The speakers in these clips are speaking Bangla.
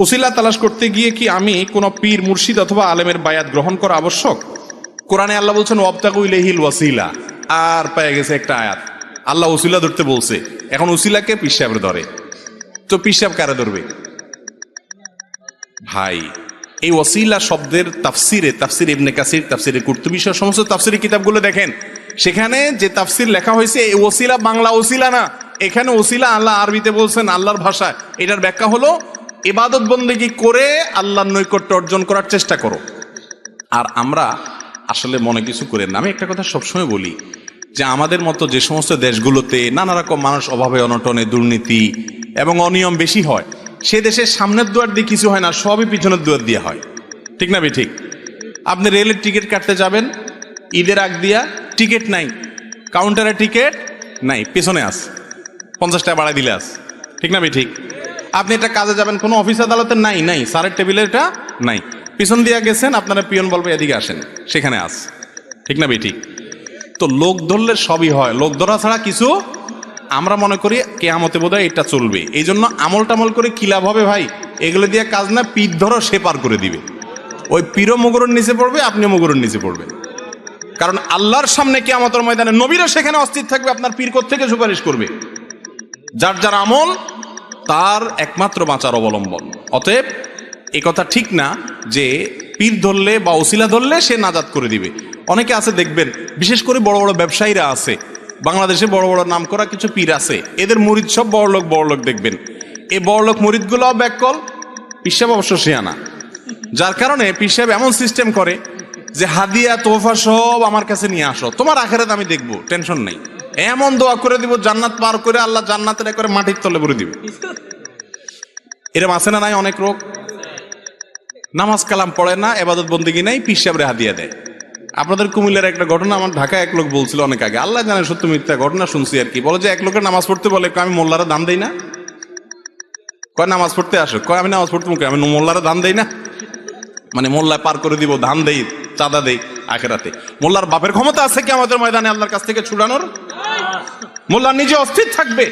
ওসিলা তালাশ করতে গিয়ে কি আমি কোন পীর, মুর্শিদ অথবা আলেমের বায়াত গ্রহণ করা আবশ্যক? কোরআনে আল্লাহ বলছেন ওয়াবতাকু ইলাইহিল ওয়াসিলা। আর পেয়ে গেছে একটা আয়াত। আল্লাহ ওসিলা ধরতে বলছে। এখন ওসিলাকে পিসাবের ধরে। তো পিসাব কারে ধরবে? ভাই, এই ওসিলা শব্দের তাফসিরে, তাফসির ইবনে কাসির, তাফসিরে কুর্তুবি সমস্ত তাফসিরি কিতাবগুলো দেখেন। সেখানে যে তাফসির লেখা হয়েছে, এই ওসিলা বাংলা ওসিলা না। এখানে ওসিলা আল্লাহ আরবিতে বলছেন, আল্লাহর ভাষায়। এটার ব্যাখ্যা হলো ইবাদত বন্দেগি করে আল্লাহর নৈকট্য অর্জন করার চেষ্টা করো। আর আমরা আসলে মনে কিছু করেন না। আমি একটা কথা সবসময় বলি যে আমাদের মতো যে সমস্ত দেশগুলোতে নানা রকম মানুষ অভাবে অনটনে দুর্নীতি এবং অনিয়ম বেশি হয়, সে দেশের সামনের দুয়ার দিয়ে কিছু হয় না, সবই পিছনের দুয়ার দিয়ে হয়। ঠিক না ঠিক? আপনি রেলের টিকিট কাটতে যাবেন, ঈদের আগ দিয়া টিকিট নাই, কাউন্টারে টিকিট নাই, পেছনে আস, পঞ্চাশ টাকা বাড়াই দিলে আস। ঠিক না ঠিক? আপনি এটা কাজে যাবেন, কোনো অফিস আদালতে নাই নাই। স্যারের টেবিলে এটা নাই। পিছন দিয়ে গেছেন, আপনারা পিয়ন বলবে, এদিকে আসেন, সেখানে আস। ঠিক না বে ঠিক তো লোক ধরলে সবই হয়। লোক ধরা ছাড়া কিছু আমরা মনে করি কেয়ামতে বোধহয় এটা চলবে। এই জন্য আমল টামল করে কি লাভ হবে ভাই? এগুলো দিয়ে কাজ না, পিঠ ধরো, সে পার করে দিবে। ওই পীরও মগরের নিচে পড়বে, আপনিও মগরের নিচে পড়বে কারণ আল্লাহর সামনে কেয়ামতের ময়দানে নবীরও সেখানে অস্থির থাকবে, আপনার পীর থেকে সুপারিশ করবে? যার যার আমল তার একমাত্র বাঁচার অবলম্বন। অতএব, এ কথা ঠিক না যে পীর ধরলে বা ওসিলা ধরলে সে নাজাদ করে দিবে। অনেকে আছে, দেখবেন, বিশেষ করে বড় বড় ব্যবসায়ীরা আছে। বাংলাদেশে বড় বড় নাম করা কিছু পীর আছে। এদের মরিদ সব বড় লোক বড় লোক দেখবেন। এই বড় লোক মুরিদগুলোও ব্যাককল পিসাব অবশ্য শিয়ানা যার কারণে পিসাব এমন সিস্টেম করে যে হাদিয়া তোফা সব আমার কাছে নিয়ে আসো। তোমার আখেরাত আমি দেখব, টেনশন নেই। এমন দোয়া করে দিব, জান্নাত পার করে আল্লাহ জান্নাতের করে মাটির তলে ভরে দিবে। এরম আছে না নাই অনেক রোগ? নামাজ কালাম পড়ে না, এবাদত বন্দিগি নাই পিসাবরে হাদিয়া দেয় আপনাদের কুমিল্লার একটা ঘটনা, আমার ঢাকায় এক লোক বলছিল অনেক আগে। আল্লাহ জানে সত্য মিথ্যা ঘটনা শুনছি আর কি। বলে যে এক লোকের নামাজ পড়তে বলে আমি মোল্লারা দান দেই না? কয়, নামাজ পড়তে আসো। কয়, আমি নামাজ পড়তে মুখে, আমি মোল্লারা দান দেই না? মানে মোল্লায় পার করে দিব ধান দেই, চাঁদা দেই আখেরাতে। মোল্লার বাপের ক্ষমতা আছে কি আমাদের ময়দানে আল্লাহর কাছ থেকে ছুড়ানোর? মোল্লা নিজে অস্থির থাকবে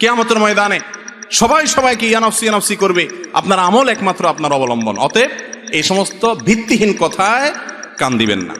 কেয়ামতের ময়দানে। সবাই সবাইকে ইয়ানফসি ইয়ানফসি করবে। আপনার আমল একমাত্র আপনার অবলম্বন। অতএব এই সমস্ত ভিত্তিহীন কথায় কান দিবেন না।